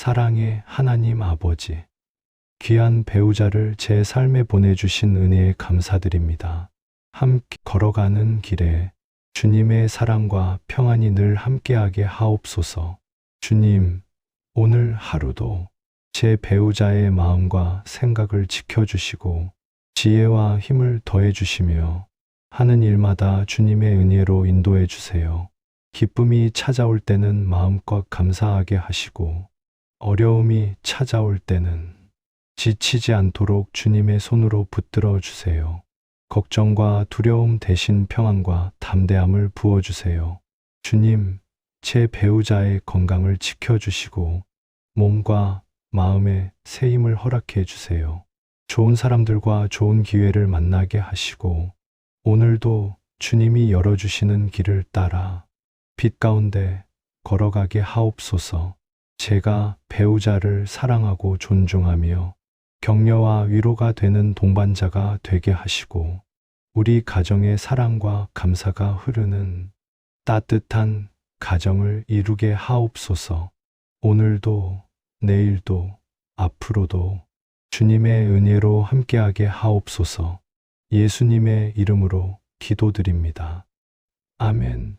사랑의 하나님 아버지, 귀한 배우자를 제 삶에 보내주신 은혜에 감사드립니다. 함께 걸어가는 길에 주님의 사랑과 평안이 늘 함께하게 하옵소서. 주님, 오늘 하루도 제 배우자의 마음과 생각을 지켜주시고 지혜와 힘을 더해주시며 하는 일마다 주님의 은혜로 인도해 주세요. 기쁨이 찾아올 때는 마음껏 감사하게 하시고 어려움이 찾아올 때는 지치지 않도록 주님의 손으로 붙들어 주세요. 걱정과 두려움 대신 평안과 담대함을 부어 주세요. 주님, 제 배우자의 건강을 지켜주시고 몸과 마음에 새 힘을 허락해 주세요. 좋은 사람들과 좋은 기회를 만나게 하시고 오늘도 주님이 열어주시는 길을 따라 빛 가운데 걸어가게 하옵소서. 제가 배우자를 사랑하고 존중하며 격려와 위로가 되는 동반자가 되게 하시고 우리 가정의 사랑과 감사가 흐르는 따뜻한 가정을 이루게 하옵소서. 오늘도 내일도 앞으로도 주님의 은혜로 함께하게 하옵소서. 예수님의 이름으로 기도드립니다. 아멘.